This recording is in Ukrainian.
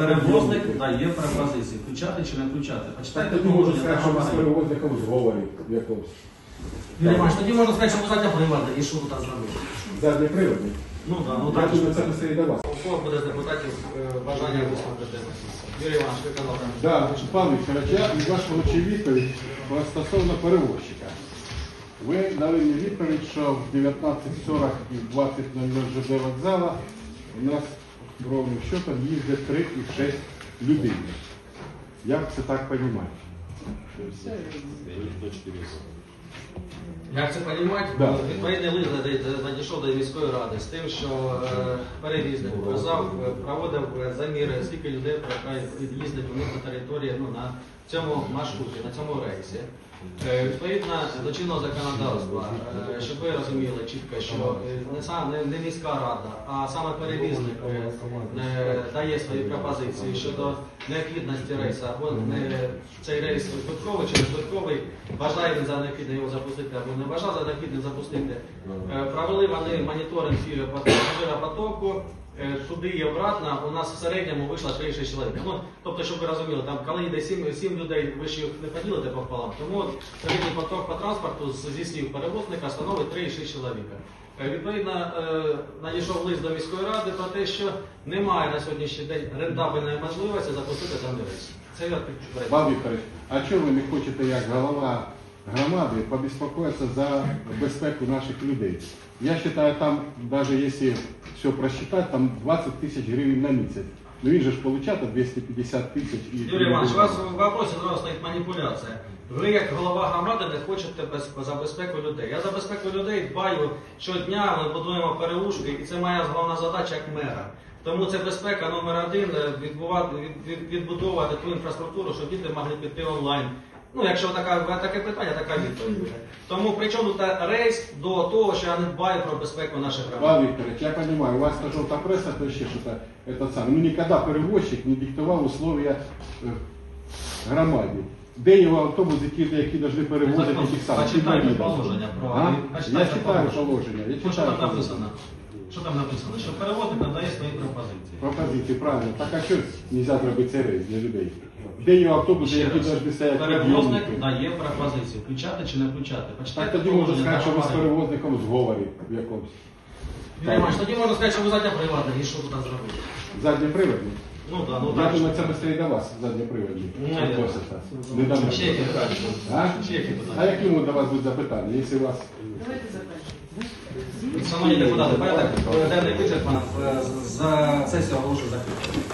Перевозник дає пропозиції. Включати чи не включати. Почитайте тоді можна положення сказати, що ви з договору. перевозником зговорі якомусь. Юрій Іванович, тоді можна сказати, що ви задня привода, і що тут зробити. Задній приводний. Ну так, ну Я так. думаю, це все і до вас. У кого буде з депутатів е, бажання висловити? Юрій Іванович, ви казали. Да, значить, пан Вікторович, я від вас получив відповідь про стосовно перевозчика. Ви дали мені відповідь, що в 19.40 і в 20.00 ЖД вокзала у нас ровним счетом їздять 3 і 6 людей. Як це так розуміти? Як це розуміти? Да. Відповідний лист надійшов до міської ради з тим, що е, перевізник казав, е, проводив е, заміри, скільки людей їздить у них на території ну, на цьому маршруті, на цьому рейсі. Відповідно до чинного законодавства, щоб ви розуміли чітко, що не сам не, міська рада, а саме перевізник дає свої пропозиції щодо необхідності рейсу, або не цей рейс збитковий чи не збитковий, бажає він за необхідне його запустити або не бажає за необхідне запустити. Е, Провели вони моніторинг потоку. Туди і обратно у нас в середньому вийшло 3-6 чоловік. Ну, тобто, щоб ви розуміли, там коли йде 7, 7 людей, ви ж їх не поділите пополам, тому середній поток по транспорту зі слів перевозника становить 3-6 чоловіка. Е, Відповідно, е, надійшов лист до міської ради про те, що немає на сьогоднішній день рентабельної можливості запустити даний рейс. Це я Вікторович, а чого ви не хочете як голова громади побеспокоїтися за безпеку наших людей? Я вважаю, там, навіть якщо все просчитати, там 20 тисяч гривень на місяць. Ну він же ж получати 250 тисяч і... Юрій Іванович, у вас в вопросі зразу стоїть маніпуляція. Ви як голова громади не хочете без, за безпеку людей. Я за безпеку людей дбаю щодня, ми будуємо переушки, і це моя головна задача як мера. Тому це безпека номер один е, відбувати, від, від- відбудовувати ту інфраструктуру, щоб діти могли піти онлайн. Ну, якщо така, таке питання, така відповідь буде. Тому при чому тут рейс до того, що я не дбаю про безпеку наших громад. Пан Вікторович, я понимаю, у вас то желтая пресса, то еще что-то, это самое. Ну никогда перевозчик не диктував условия е, громаді. Де його автобус, які, які повинні перевозити тих самих Почитайте інвалідів? положення про- А? Я читаю положення. положення. Я Що читаю там написано? Що там написано? Що перевозник надає свої пропозиції. Пропозиції, правильно. Так а що нельзя зробити цей для людей? Де його автобуси, Ще які раз. стояти? Перевозник підйомники? дає пропозицію. Включати чи не включати. Так Почитайте тоді можна положення сказати, що ви з перевозником в зговорі в якомусь. Юрій Іванович, тоді можна сказати, що ви задня приватна, і що тут так зробити. Задньоприводний? Ну так, ну Я так. думаю, це швидше до вас, задньоприводний. Ну, я-. Не до мене. Ще які питання? А? Ще які питання? А можуть до вас будуть запитання, якщо у вас... Давайте заканчивать. Шановні депутати, порядок денний вичерпано. Е, За сесію оголошую закритою.